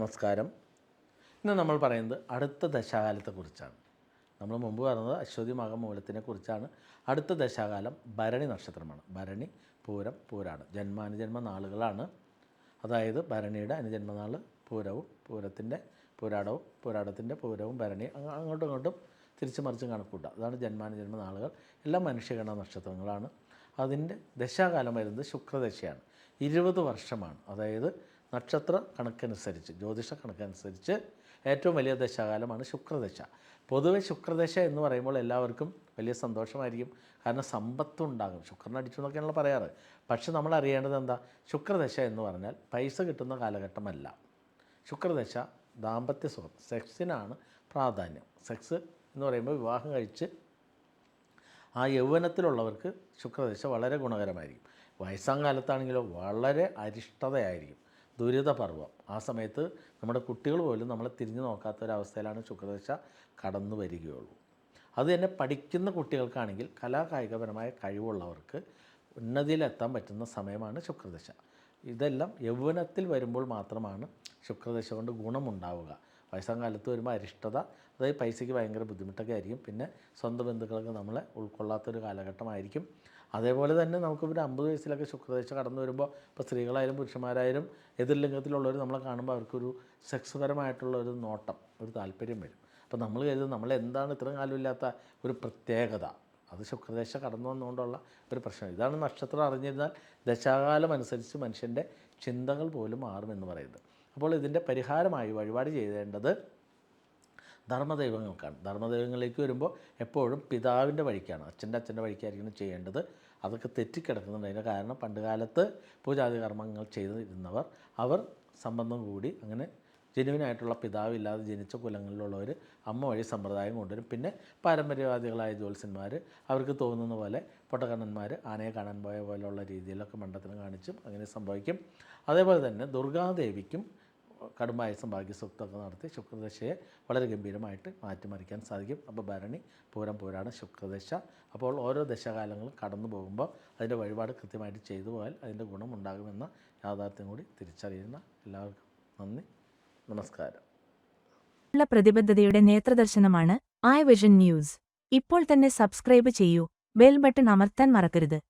നമസ്കാരം. ഇന്ന് നമ്മൾ പറയുന്നത് അടുത്ത ദശാകാലത്തെക്കുറിച്ചാണ്. നമ്മൾ മുമ്പ് പറഞ്ഞത് അശ്വതി മകമൂലത്തിനെ കുറിച്ചാണ്. അടുത്ത ദശാകാലം ഭരണി നക്ഷത്രമാണ്. ഭരണി പൂരം പൂരാണ് ജന്മാനുജന്മ നാളുകളാണ്. അതായത് ഭരണിയുടെ അനുജന്മനാൾ പൂരവും പൂരത്തിന്റെ പൂരാടവും പൂരാടത്തിന്റെ പൂരവും ഭരണി അങ്ങ- അങ്ങോട്ടും ഇങ്ങോട്ടും തിരിച്ചു മറിച്ചും കണക്കൂട്ടുക. അതാണ് ജന്മാനുജന്മ നാളുകൾ. എല്ലാം മനുഷ്യഗണ നക്ഷത്രങ്ങളാണ്. അതിന്റെ ദശാകാലം വരുന്നത് ശുക്രദശയാണ്. ഇരുപത് വർഷമാണ്. അതായത് നക്ഷത്ര കണക്കനുസരിച്ച് ജ്യോതിഷ കണക്കനുസരിച്ച് ഏറ്റവും വലിയ ദശാകാലമാണ് ശുക്രദശ. പൊതുവെ ശുക്രദശ എന്ന് പറയുമ്പോൾ എല്ലാവർക്കും വലിയ സന്തോഷമായിരിക്കും. കാരണം സമ്പത്തുണ്ടാകും ശുക്രൻ അടിച്ചു എന്നൊക്കെയാണല്ലോ പറയാറ്. പക്ഷെ നമ്മൾ അറിയേണ്ടത് എന്താ? ശുക്രദശ എന്ന് പറഞ്ഞാൽ പൈസ കിട്ടുന്ന കാലഘട്ടമല്ല. ശുക്രദശ ദാമ്പത്യ സുഖം സെക്സിനാണ് പ്രാധാന്യം. സെക്സ് എന്ന് പറയുമ്പോൾ വിവാഹം കഴിച്ച് ആ യൗവനത്തിലുള്ളവർക്ക് ശുക്രദശ വളരെ ഗുണകരമായിരിക്കും. വയസ്സാം കാലത്താണെങ്കിലോ വളരെ അരിഷ്ടതയായിരിക്കും. ദുരിതപർവം. ആ സമയത്ത് നമ്മുടെ കുട്ടികൾ പോലും നമ്മളെ തിരിഞ്ഞു നോക്കാത്ത ഒരവസ്ഥയിലാണ് ശുക്രദശ കടന്നു വരികയുള്ളൂ. അത് തന്നെ പഠിക്കുന്ന കുട്ടികൾക്കാണെങ്കിൽ കലാകായികപരമായ കഴിവുള്ളവർക്ക് ഉന്നതിയിലെത്താൻ പറ്റുന്ന സമയമാണ് ശുക്രദശ. ഇതെല്ലാം യൗവനത്തിൽ വരുമ്പോൾ മാത്രമാണ് ശുക്രദശ കൊണ്ട് ഗുണമുണ്ടാവുക. വയസ്സാം കാലത്ത് വരുമ്പോൾ അരിഷ്ടത അതായത് പൈസയ്ക്ക് ഭയങ്കര ബുദ്ധിമുട്ടൊക്കെ ആയിരിക്കും. പിന്നെ സ്വന്തം ബന്ധുക്കളൊക്കെ നമ്മളെ ഉൾക്കൊള്ളാത്തൊരു കാലഘട്ടമായിരിക്കും. അതേപോലെ തന്നെ നമുക്ക് ഒരു അമ്പത് വയസ്സിലൊക്കെ ശുക്രദേശം കടന്നു വരുമ്പോൾ ഇപ്പോൾ സ്ത്രീകളായാലും പുരുഷന്മാരായാലും എതിർ ലിംഗത്തിലുള്ളവർ നമ്മളെ കാണുമ്പോൾ അവർക്കൊരു സെക്സ്പരമായിട്ടുള്ള ഒരു നോട്ടം ഒരു താല്പര്യം വരും. അപ്പോൾ നമ്മൾ കരുതുന്നത് നമ്മൾ എന്താണ് ഇത്രയും കാലമില്ലാത്ത ഒരു പ്രത്യേകത? അത് ശുക്രദേശ കടന്നു വന്നുകൊണ്ടുള്ള ഒരു പ്രശ്നം. ഇതാണ് നക്ഷത്രം അറിഞ്ഞിരുന്നാൽ ദശാകാലം അനുസരിച്ച് മനുഷ്യന്റെ ചിന്തകൾ പോലും മാറുമെന്ന് പറയുന്നത്. അപ്പോൾ ഇതിന്റെ പരിഹാരമായി വഴിപാട് ചെയ്തേണ്ടത് ധർമ്മദൈവങ്ങൾക്കാണ്. ധർമ്മദൈവങ്ങളിലേക്ക് വരുമ്പോൾ എപ്പോഴും പിതാവിന്റെ വഴിക്കാണ് അച്ഛന്റെ അച്ഛന്റെ വഴിക്കായിരിക്കണം ചെയ്യേണ്ടത്. അതൊക്കെ തെറ്റിക്കിടക്കുന്നുണ്ട്. അതിന്റെ കാരണം പണ്ട് കാലത്ത് പൂജാതി കർമ്മങ്ങൾ ചെയ്തിരുന്നവർ അവർ സംബന്ധം കൂടി അങ്ങനെ ജനുവിനായിട്ടുള്ള പിതാവില്ലാതെ ജനിച്ച കുലങ്ങളിലുള്ളവർ അമ്മ വഴി സമ്പ്രദായം കൊണ്ടുവരും. പിന്നെ പാരമ്പര്യവാദികളായ ജ്യോത്സ്യന്മാർ അവർക്ക് തോന്നുന്ന പോലെ പൊട്ടക്കണ്ണന്മാർ ആനയെ കാണാൻ പോയ പോലെയുള്ള രീതിയിലൊക്കെ മണ്ഡലത്തിന് കാണിച്ചും അങ്ങനെ സംഭവിക്കും. അതേപോലെ തന്നെ ദുർഗാദേവിക്കും കടുംബായസം ഭാഗ്യസൂക്തമൊക്കെ നടത്തി ശുക്രദശയെ വളരെ ഗംഭീരമായിട്ട് മാറ്റിമറിക്കാൻ സാധിക്കും. അപ്പോൾ ഭരണി പൂരം പൂരാണ് ശുക്രദശ. അപ്പോൾ ഓരോ ദശകാലങ്ങളും കടന്നു പോകുമ്പോൾ അതിന്റെ വഴിപാട് കൃത്യമായിട്ട് ചെയ്തു പോയാൽ അതിന്റെ ഗുണം ഉണ്ടാകുമെന്ന യാഥാർത്ഥ്യം കൂടി തിരിച്ചറിയുന്ന എല്ലാവർക്കും നന്ദി. നമസ്കാരം. ഉള്ള പ്രതിബദ്ധതയുടെ നേത്രദർശനമാണ് ഐ വിഷൻ ന്യൂസ്. ഇപ്പോൾ തന്നെ സബ്സ്ക്രൈബ് ചെയ്യൂ. ബെൽ ബട്ടൺ അമർത്താൻ മറക്കരുത്.